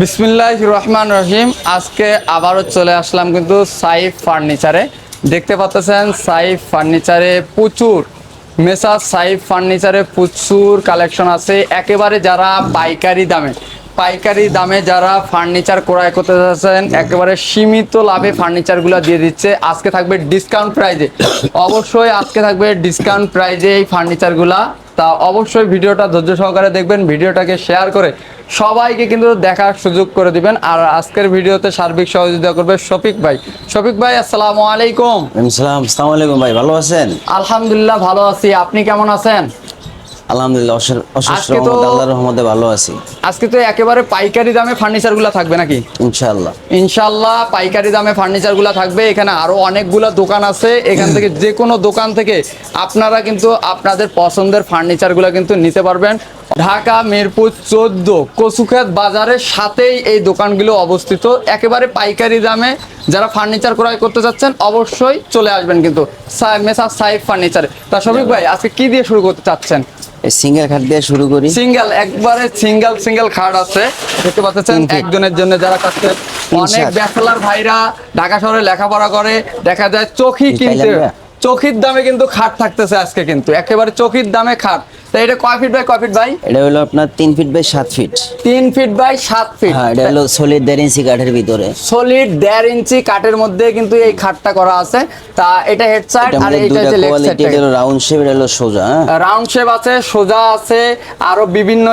বিসমিল্লাহ রহমান রহিম আজকে আবারও চলে আসলাম কিন্তু সাইফ ফার্নিচারে। দেখতে পাচ্ছেন সাইফ ফার্নিচারে প্রচুর মেসা সাইফ ফার্নিচারে প্রচুর কালেকশন আছে। একেবারে যারা পাইকারি দামে। পাইকারি দামে যারা ফার্নিচার ক্রয় করতে চাচ্ছেন একেবারে সীমিত লাভে ফার্নিচারগুলো দিয়ে দিচ্ছে। আজকে থাকবে ডিসকাউন্ট প্রাইজে অবশ্যই আজকে থাকবে ডিসকাউন্ট প্রাইজে এই ফার্নিচারগুলা তা অবশ্যই ভিডিওটা ধৈর্য সহকারে দেখবেন ভিডিওটাকে শেয়ার করে সবাইকে কিন্তু দেখার সুযোগ করে দিবেন। আর আজকের ভিডিওতে সার্বিক সহযোগিতা করবে শফিক ভাই। শফিক ভাই আসসালামু আলাইকুম। সালাম আসসালামু আলাইকুম ভাই ভালো আছেন? আলহামদুলিল্লাহ ভালো আছি। আপনি কেমন আছেন? আলহামদুলিল্লাহ অশেষ আল্লাহর রহমতে ভালো আছি। আজকে তো একেবারে পাইকারি দামে ফার্নিচারগুলো থাকবে নাকি? ইনশাআল্লাহ। ইনশাল্লাহ পাইকারি দামে ফার্নিচারগুলো থাকবে। এখানে আরও অনেকগুলা দোকান আছে। এখান থেকে যে কোনো দোকান থেকে আপনারা কিন্তু আপনাদের পছন্দের ফার্নিচারগুলো কিন্তু নিতে পারবেন। ঢাকা মিরপুর চোদ্দ। কচুক্ষেত বাজারের সাথেই এই দোকানগুলো অবস্থিত। একেবারে পাইকারি দামে যারা ফার্নিচার ক্রয় করতে চাচ্ছেন অবশ্যই চলে আসবেন কিন্তু। মেসা সাইফ ফার্নিচারে তা শফিক ভাই আজকে কি দিয়ে শুরু করতে চাচ্ছেন? সিঙ্গেল খাট দিয়ে শুরু করি। সিঙ্গেল একবারে সিঙ্গেল সিঙ্গেল খাট আছে। দেখতে পাচ্ছেন একজনের জন্য যারা কাছে অনেক ব্যাচেলার ভাইরা ঢাকা শহরে লেখাপড়া করে দেখা যায় চোখি কি কিনতে? চোখির দামে কিন্তু খাট থাকতেছে আজকে কিন্তু। একেবারে চোখির দামে খাট। তা এটা কয় ফিট বাই কয় ফিট বাই? এটা হলো আপনার তিন ফিট বাই সাত ফিট। তিন ফিট বাই সাত ফিট। হ্যাঁ এটা হলো সলিড দেড় ইঞ্চি কাঠের ভিতরে। সলিড দেড় ইঞ্চি কাঠের মধ্যে কিন্তু এই খাটটা করা আছে। তা এটা হেড সাইড আর এটা হচ্ছে লেগ কোয়ালিটি এটা হলো রাউন্ড শেপ এটা হলো সোজা হ্যাঁ? রাউন্ড শেপ আছে সোজা আছে আরও বিভিন্ন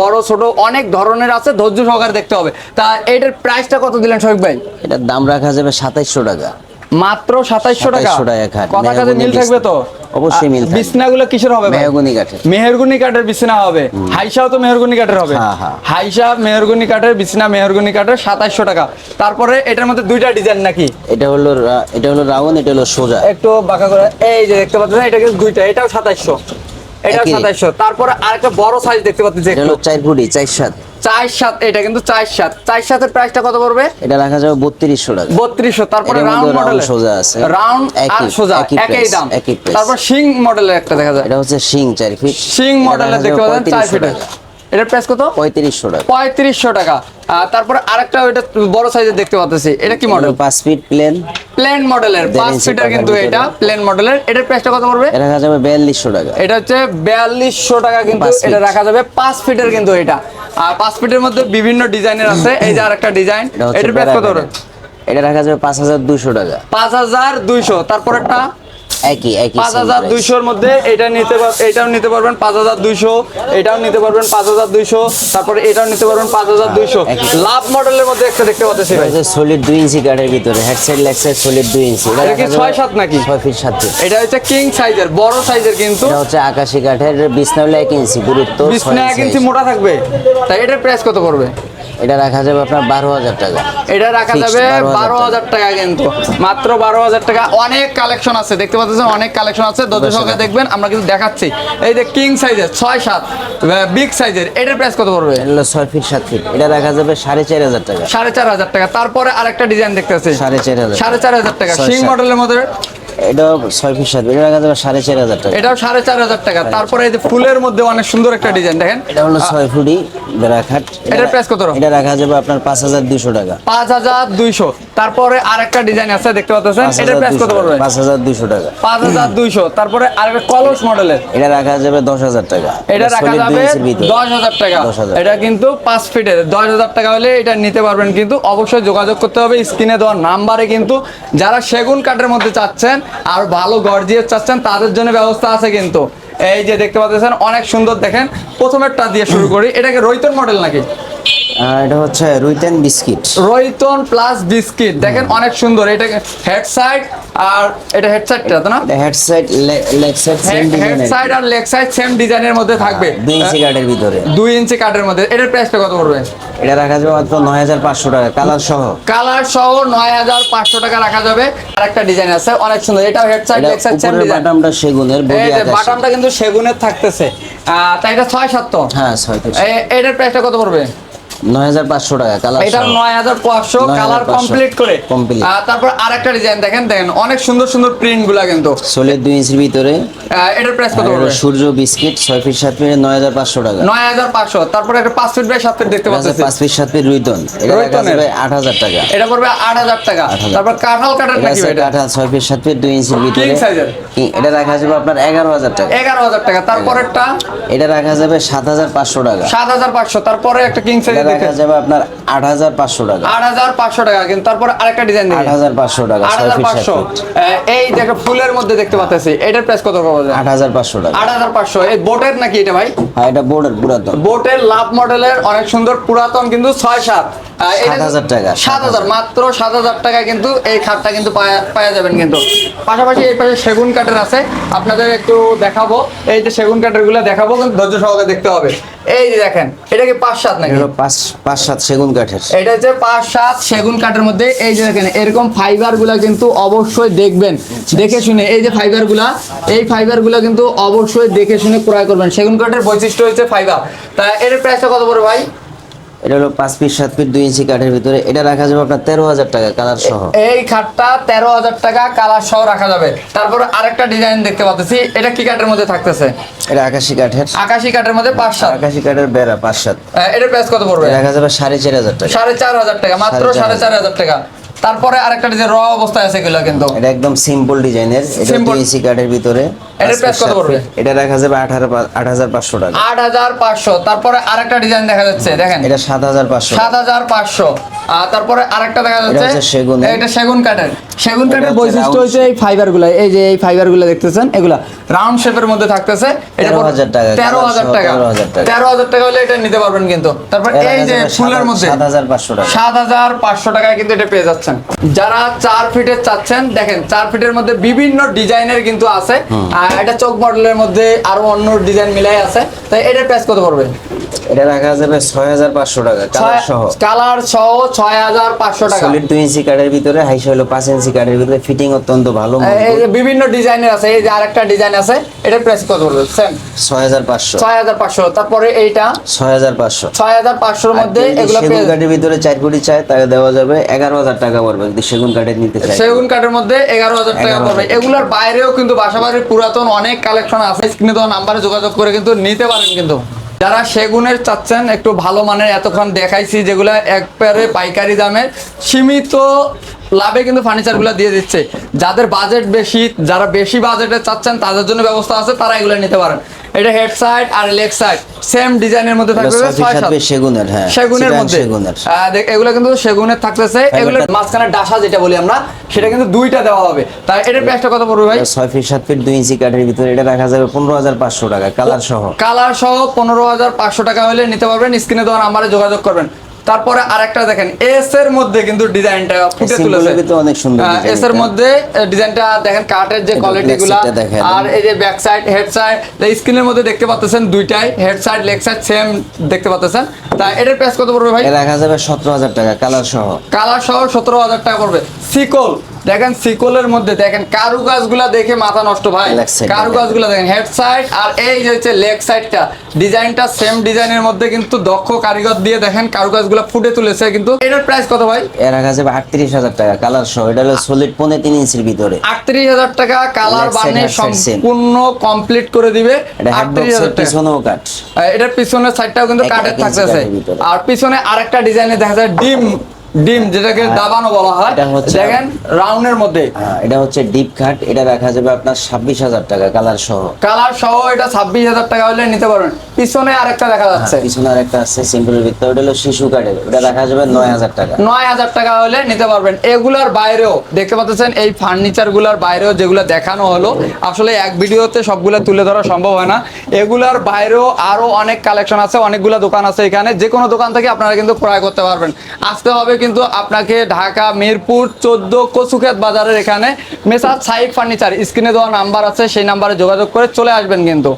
বড় ছোট অনেক ধরনের আছে ধৈর্য সহকারে দেখতে হবে। তা এটার প্রাইসটা কত দিলেন শফিক ভাই? এটার দাম রাখা যাবে সাতাইশশো টাকা। মাত্র সাতাইশশো টাকা। 2700 টাকা খাট। কথা কাজে মিল থাকবে তো? অবশ্যই মিল থাকবে। বিছনাগুলো কিসের হবে? মেহগনি কাঠের। মেহরগুনি কাঠের বিছনা হবে। হাইসাও তো মেহরগুনি কাঠের হবে। হ্যাঁ, হ্যাঁ। হাইসা মেহরগুনি কাঠের বিছনা মেহরগুনি কাঠের সাতাইশশো টাকা। তারপরে এটার মধ্যে দুইটা ডিজাইন নাকি? এটা হলো এটা হলো রাউন্ড এটা হলো সোজা। একটু বাঁকা করে। এই যে দেখতে পাচ্ছেন এটা কিন্তু দুইটা এটাও সাতাইশশো। এটাও একই। সাতাইশশো। তারপরে আরেকটা বড় সাইজ দেখতে পাচ্ছি যে এটা হলো চার ফুটি চার সাত। চার সাত এটা কিন্তু চার সাত। চার সাতের প্রাইসটা কত পড়বে? এটা রাখা যাবে বত্রিশশো টাকা। বত্রিশশো তারপরে রাউন্ড মডেল সোজা আছে। রাউন্ড আর সোজা একই দাম। একই তারপর শিং মডেলের একটা দেখা যায়। এটা হচ্ছে শিং চার ফিট শিং মডেলের দেখতে পাচ্ছেন চার ফিটের এটার প্রাইস কত? পঁয়ত্রিশশো টাকা। পঁয়ত্রিশশো টাকা। তারপরে আরেকটা ওইটা বড় সাইজের দেখতে পাচ্ছি। এটা কি মডেল পাঁচ ফিট প্লেন প্লেন মডেলের দেড় পাঁচ ইঞ্চি ফিটের কিন্তু এটা প্লেন মডেলের এটার প্রাইসটা কত পড়বে? এটা রাখা যাবে বিয়াল্লিশশো টাকা। এটা হচ্ছে বিয়াল্লিশশো টাকা কিন্তু এটা রাখা যাবে পাঁচ ফিটের কিন্তু এটা। আর পাঁচ ফিটের মধ্যে বিভিন্ন ডিজাইনের আছে। এই যে আরেকটা ডিজাইন। এটা এটার প্রাইস কত এটা রাখা যাবে পাঁচ হাজার দুশো টাকা। পাঁচ হাজার দুইশো। তারপরেরটা? একই একই দুইশোর মধ্যে এটা নিতে এটাও নিতে পারবেন পাঁচ হাজার দুইশো এটাও নিতে পারবেন পাঁচ হাজার দুইশো তারপরে এটাও নিতে পারবেন পাঁচ হাজার দুইশো। একই। লাভ মডেলের মধ্যে একটা দেখতে পাচ্ছি ভাই। সলিড দুই ইঞ্চি কাঠের ভিতরে head side leg side solid দুই ইঞ্চি এটা কি রাখা যাবে ছয় সাত নাকি? ছয় ফিট সাত ফিট এটা হচ্ছে কিং সাইজের বড় সাইজের কিন্তু। এটা হচ্ছে আকাশি কাঠের বিছনা হলো এক ইঞ্চি গুরুত্ব বিছনা এক ইঞ্চি মোটা থাকবে। তাই এটার প্রাইস কত পড়বে? এটা রাখা যাবে আপনার বারো হাজার টাকা। এটা রাখা যাবে বারো হাজার টাকা। কিন্তু। মাত্র বারো হাজার টাকা। অনেক কালেকশন আছে দেখতে পাচ্ছেন? অনেক কালেকশন আছে। দর্শক সহকারে দেখবেন আমরা কিন্তু দেখাচ্ছি। এই যে কিং সাইজের ছয় সাত বিগ সাইজের এটার প্রাইস কত পড়বে? এটা ছয় ফিট সাত ফিট এটা রাখা যাবে সাড়ে চার হাজার টাকা। সাড়ে চার হাজার টাকা। তারপরে আরেকটা ডিজাইন দেখতেছি সাড়ে চার হাজার সাড়ে চার হাজার টাকা। সিং মডেলের মধ্যে এটাও ছয় ফিট সাত এটা রাখা যাবে সাড়ে চার হাজার টাকা। এটাও সাড়ে চার হাজার টাকা। তারপরে এই যে ফুলের মধ্যে অনেক সুন্দর একটা ডিজাইন দেখেন। এটা হলো ছয় ফুটি বেড়া খাট এটার price কত? এটা রাখা যাবে আপনার পাঁচ হাজার দুশো টাকা। পাঁচ হাজার দুইশো। তারপরে আরেকটা ডিজাইন আছে দেখতে পাচ্ছেন? পাঁচ এটার প্রাইস কত পড়বে? পাঁচ হাজার দুশো টাকা। পাঁচ হাজার দুইশো তারপরে আরেকটা কলস মডেলের এটা রাখা যাবে দশ হাজার টাকা। এটা রাখা যাবে ইঞ্চির ভিতরে। দশ হাজার টাকা। এটা কিন্তু পাঁচ ফিটের দশ হাজার টাকা হলে এটা নিতে পারবেন কিন্তু অবশ্যই যোগাযোগ করতে হবে স্ক্রিনে দেওয়ার নাম্বারে কিন্তু। যারা সেগুন কাঠের মধ্যে চাচ্ছেন আর ভালো গর্জিয়াস চাচ্ছেন তাদের জন্য ব্যবস্থা আছে কিন্তু। এই যে দেখতে পাচ্ছেন অনেক সুন্দর দেখেন। প্রথমেরটা দিয়ে শুরু করি। এটাকে রৈতন মডেল নাকি? এটা হচ্ছে রুইতেন বিস্কিট। রৈতন প্লাস বিস্কিট। দেখেন অনেক সুন্দর। এটা হেড সাইড আর এটা হেড সাইডটা তো না? Head side leg side same head side আর লেগ সাইড সেম ডিজাইনের মধ্যে থাকবে। দুই ইঞ্চি কাঠের ভিতরে। দুই ইঞ্চি কাঠের মধ্যে। এটার প্রাইসটা কত পড়বে? এটা রাখা যাবে মাত্র নয় হাজার পাঁচশো টাকা কালার সহ। কালার সহ নয় হাজার পাঁচশো টাকা রাখা যাবে। আর একটা ডিজাইন আছে অনেক সুন্দর। এটাও head side leg side same design বাটামটা সেগুনের বডি এই বাটামটা কিন্তু সেগুনের থাকতেছে। তাই এটা ছয় সাত তো হ্যাঁ ছয় ফিট এটার প্রাইসটা কত পড়বে? টাকা কালার এটা নয় হাজার পাঁচশো কালার কমপ্লিট করে। Complete। তারপর আরেকটা ডিজাইন দেখেন দেখেন অনেক সুন্দর সুন্দর প্রিন্টগুলা কিন্তু। সোলের দুই ইঞ্চির ভিতরে। এটার প্রাইস কত পড়বে? সূর্য বিস্কিট ছয় পিস সাত পিস নয় হাজার পাঁচশো টাকা। হাজার একটা ফিট বাই ফিট দেখতে এটা টাকা। এটা পড়বে টাকা। তারপর কাঁঠাল কাটার নাকি এটা? কাঁঠাল ইঞ্চির ভিতরে। রাখা যাবে আপনার এগারো হাজার টাকা। এগারো হাজার টাকা। তারপরেরটা? এটা রাখা যাবে সাত হাজার পাঁচশো টাকা। সাত হাজার পাঁচশো। তারপরে একটা কিং দেখে যাবে আপনার টাকা। কিন্তু তারপরে আরেকটা ডিজাইন দেখি। এই দেখো ফুলের মধ্যে দেখতে পাচ্ছি। এটার প্রাইস কত পাওয়া যায় আট হাজার পাঁচশো টাকা। আট হাজার পাঁচশো। এই বোটের নাকি এটা ভাই? আর এটা বোটের পুরাতন। বোটের লাভ মডেলের অনেক সুন্দর পুরাতন কিন্তু ছয় সাত আহ, এটা- 7,000 টাকা, সাত হাজার মাত্র সাত হাজার টাকা কিন্তু এই খাটটা কিন্তু পাওয়া যাবেন কিন্তু। পাশাপাশি এই পাশে সেগুন কাঠের আছে। আপনাদের একটু দেখাবো। এই যে সেগুন কাঠেরগুলো দেখাবো কিন্তু ধৈর্য সহকারে দেখতে হবে। এই যে দেখেন এটা কি পাঁচ সাত নাকি? পাঁচ পাঁচ সাত সেগুন কাঠের। এটা হচ্ছে পাঁচ সাত সেগুন কাঠের মধ্যে। এই যে দেখেন এরকম ফাইবারগুলা কিন্তু অবশ্যই দেখবেন। দেখে শুনে এই যে ফাইবারগুলা এই ফাইবারগুলা কিন্তু অবশ্যই দেখে শুনে ক্রয় করবেন। সেগুন কাঠের বৈশিষ্ট্য হচ্ছে ফাইবার। তা এর প্রাইসটা কত পড়বে ভাই? এটা হলো পাঁচ ফিট সাত ফিট দুই ইঞ্চি কাঠের ভিতরে। এটা রাখা যাবে আপনার তেরো হাজার টাকা কালার সহ। এই খাটটা তেরো হাজার টাকা কালার সহ রাখা যাবে। তারপর আরেকটা ডিজাইন দেখতে পাচ্ছি এটা কি কাঠের মধ্যে থাকতেছে? এটা আকাশি কাঠের। আকাশি কাঠের মধ্যে পাঁচ সাত। আকাশি কাঠের বেড়া পাঁচ সাত। এটা এটার প্রাইস কত পড়বে? রাখা যাবে সাড়ে চার হাজার টাকা। সাড়ে চার হাজার টাকা মাত্র সাড়ে চার হাজার টাকা। তারপরে আরেকটা ডিজাইন র অবস্থায় আছে এগুলো কিন্তু। এটা একদম সিম্পল ডিজাইনের এটা ডিএসি কার্ডের ভিতরে। এটা প্রাইস কত পড়বে? এটা রাখা যাবে 8500 টাকা। 8500 তারপরে আরেকটা ডিজাইন দেখা যাচ্ছে দেখেন। এটা 7500 7500 আর তারপরে আরেকটা দেখা যাচ্ছে সেগুনের। এটা সেগুন কাঠের। সেগুন কাঠের বৈশিষ্ট্য হচ্ছে এই ফাইবারগুলা এই যে এই ফাইবারগুলা দেখতেছেন এগুলা রাউন্ড শেপের মধ্যে থাকতেছে। এটা 13,000 টাকা, তেরো colour হাজার সহ টাকা। 13,000 টাকা। হলে এটা নিতে পারবেন কিন্তু। তারপর এই যে ফুলের মধ্যে। সাত হাজার পাঁচশো টাকা। সাত হাজার পাঁচশো টাকায় কিন্তু এটা পেয়ে যাচ্ছেন। যারা চার ফিটের চাচ্ছেন দেখেন চার ফিটের মধ্যে বিভিন্ন ডিজাইনের কিন্তু আছে। আর এটা চোখ মডেলের মধ্যে আরও অন্য ডিজাইন মিলাই আছে। তাই এটার প্রাইস কত পড়বে? এটা রাখা যাবে ছয় হাজার পাঁচশো টাকা কালার সহ। কালার সহ ছয় হাজার পাঁচশো টাকা। সলিড দুই ইঞ্চি কাঠের ভিতরে হাইসা হলো পাঁচ ইঞ্চি কাঠের ভিতরে ফিটিং অত্যন্ত ভালো এই যে বিভিন্ন ডিজাইনের আছে এই যে আরেকটা ডিজাইন আছে এটার প্রাইস কত পড়বে সেম ছয় হাজার পাঁচশো। ছয় হাজার পাঁচশো। তারপরে এইটা? ছয় হাজার পাঁচশো। ছয় হাজার পাঁচশোর মধ্যে এগুলো সেগুন কাঠের ভিতরে চার কোটি চায় তাকে দেওয়া যাবে এগারো হাজার টাকা পড়বে যদি সেগুন কাঠের নিতে চায়। সেগুন কাঠের মধ্যে এগারো হাজার টাকা পড়বে। এগুলোর বাইরেও কিন্তু বাসাবাড়ির পুরাতন অনেক কালেকশন আছে স্ক্রিনে নাম্বারে যোগাযোগ করে কিন্তু নিতে পারেন কিন্তু। যারা সেগুনের চাচ্ছেন একটু ভালো মানের এতক্ষণ দেখাইছি যেগুলো একবারে পাইকারি দামে সীমিত লাভে কিন্তু ফার্নিচারগুলো দিয়ে দিচ্ছে। যাদের বাজেট বেশি যারা বেশি বাজেটে চাচ্ছেন তাদের জন্য ব্যবস্থা আছে তারা এগুলো নিতে পারেন। এটা হেড সাইড আর লেগ সাইড সেম ডিজাইনের মধ্যে থাকবে সেগুনের হ্যাঁ সেগুনের মধ্যে। এগুলো কিন্তু সেগুনের থাকতেছে। এগুলো মাঝখানে ডাসা যেটা বলি আমরা সেটা কিন্তু দুইটা দেওয়া হবে। তাই এটার প্রাইসটা কত পড়বে ভাই? এটা ফিট সাত ফিট দুই ইঞ্চি কাঠের ভিতরে এটা রাখা যাবে পনেরো হাজার পাঁচশো টাকা কালার সহ। কালার সহ পনেরো হাজার পাঁচশো টাকা হলে নিতে পারবেন। স্ক্রিনে দেওয়া নাম্বারে যোগাযোগ করবেন। তারপরে আরেকটা দেখেন এস এর মধ্যে কিন্তু ডিজাইনটা ফুটে তুলেছে। অনেক সুন্দর এস এর মধ্যে ডিজাইনটা দেখেন কাঠের যে কোয়ালিটিগুলো। আর এই যে ব্যাক সাইড হেড সাইড স্ক্রিনের মধ্যে দেখতে পাচ্ছেন দুইটাই head side leg side same দেখতে পাচ্ছেন। তা এটার প্রাইস কত পড়বে ভাই? রাখা যাবে সতেরো হাজার টাকা কালার সহ। কালার সহ সতেরো হাজার টাকা পড়বে। সিকল দেখেন সিকলের মধ্যে দেখেন কারুকাজগুলা দেখে মাথা নষ্ট ভাই। Leg side কারুকাজগুলা দেখেন হেড সাইড আর এই যে হচ্ছে লেগ সাইডটা ডিজাইনটা সেম ডিজাইনের মধ্যে কিন্তু দক্ষ কারিগর দিয়ে দেখেন কারুকাজগুলা ফুটে তুলেছে কিন্তু এটার প্রাইস কত ভাই? এর আটত্রিশ হাজার টাকা কালার সহ এটা হলো সলিড পনেরো তিন ইঞ্চির ভিতরে। আটত্রিশ হাজার টাকা কালার same. সম্পূর্ণ কমপ্লিট করে দিবে। এটা হেড আটত্রিশ হাজার বক্সের টাকা। পিছনেও আহ, এটার পিছনের সাইডটাও কিন্তু এক থাকতেছে। আর পিছনে আরেকটা ডিজাইনে দেখা যায় ডিম। ডিম যেটাকে দাবানো বলা হয় এটা হচ্ছে- দেখেন রাউন্ডের মধ্যে। হ্যাঁ এটা হচ্ছে ডিপ কাঠ এটা রাখা যাবে আপনার ছাব্বিশ হাজার টাকা কালার সহ। কালার সহ এটা ছাব্বিশ হাজার টাকা হলে নিতে পারবেন। পিছনে আরেকটা দেখা যাচ্ছে। পিছনে আর একটা আছে সিম্পলের ভিতরে ওটা হলো শিশু ওটা রাখা যাবে নয় হাজার টাকা। নয় হাজার টাকা হলে নিতে পারবেন। এগুলার বাইরেও দেখতে পাচ্ছেন এই ফার্নিচারগুলার বাইরেও যেগুলো দেখানো হলো আসলে এক ভিডিওতে সবগুলো তুলে ধরা সম্ভব হয় না। এগুলার বাইরেও আরও অনেক কালেকশন আছে অনেকগুলো দোকান আছে এখানে। যে কোনো দোকান থেকে আপনারা কিন্তু ক্রয় করতে পারবেন। আসতে হবে কিন্তু আপনাকে ঢাকা, মিরপুর, চোদ্দ কচুক্ষেত বাজারের এখানে মেসার সাইক ফার্নিচার স্ক্রিনে দেওয়া নাম্বার আছে, সেই নাম্বারে যোগাযোগ করে চলে আসবেন কিন্তু।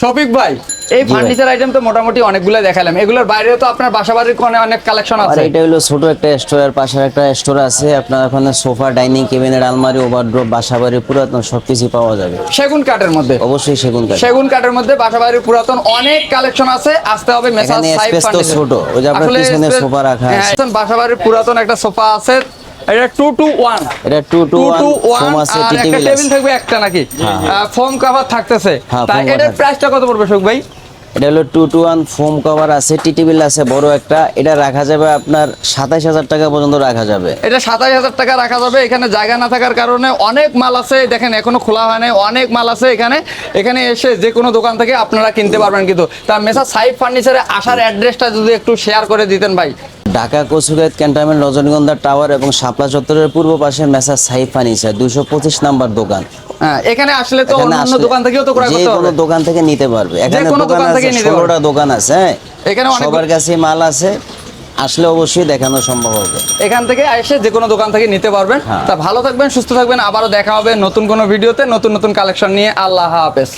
শফিক ভাই এই ফার্নিচার আইটেম তো মোটামুটি অনেকগুলো দেখালাম। এগুলোর বাইরেও তো আপনার বাসা বাড়ির কোণে অনেক কালেকশন আছে। এটা হলো ছোট একটা স্টোরের পাশে একটা স্টোর আছে। আপনার ওখানে সোফা ডাইনিং কেবিনেট আলমারি ওভারড্রপ বাসা বাড়ি পুরাতন সবকিছু পাওয়া যাবে। সেগুন কাঠের মধ্যে। অবশ্যই সেগুন কাঠ সেগুন কাঠের মধ্যে বাসা বাড়ির পুরাতন অনেক কালেকশন আছে। আসতে হবে মেসাজ সাইড ছোট, ওই যে আপনার পিছনে সোফা রাখা আছে। বাসা বাড়ির পুরাতন একটা সোফা আছে। এটা টু টু ওয়ান এটা two two two one foam আছে আর টি একটা টেবিল থাকবে একটা নাকি? ফোম কভার থাকতেছে। হ্যাঁ, তাই এটার প্রাইসটা কত পড়বে সুখ ভাই? এটা হলো two two one foam cover আছে টি টেবিল আছে বড় একটা। এটা রাখা যাবে আপনার সাতাইশ হাজার টাকা পর্যন্ত রাখা যাবে। এটা সাতাশ হাজার টাকা রাখা যাবে এখানে জায়গা না থাকার কারণে অনেক মাল আছে দেখেন এখনও খোলা হয় নাই অনেক মাল আছে এখানে। এখানে এসে যে কোনো দোকান থেকে আপনারা কিনতে পারবেন কিন্তু। তা মেসা সাইড ফার্নিচারে আসার অ্যাড্রেসটা যদি একটু শেয়ার করে দিতেন ভাই। ঢাকা কচুগাঁত ক্যান্টনমেন্ট রজনীগন্ধা টাওয়ার এবং শাপলা চত্বরের পূর্ব পাশে মেসা সাই ফার্নিচার দুশো পঁচিশ নাম্বার দোকান। হ্যাঁ এখানে আসলে তো এখানে দোকান থেকেও তো ক্রয় করতে হবে। দোকান থেকে নিতে পারবে। এখানে দোকান দোকান আছে থেকে নিতে পারবে। ষোলোটা দোকান আছে হ্যাঁ? এখানে সবার কাছে মাল আছে আসলে অবশ্যই দেখানো সম্ভব হবে। এখান থেকে এসে যে কোনো দোকান থেকে নিতে পারবেন। হ্যাঁ। তা ভালো থাকবেন সুস্থ থাকবেন আবারও দেখা হবে নতুন কোনো ভিডিওতে নতুন নতুন কালেকশন নিয়ে। আল্লাহ হাফেজ।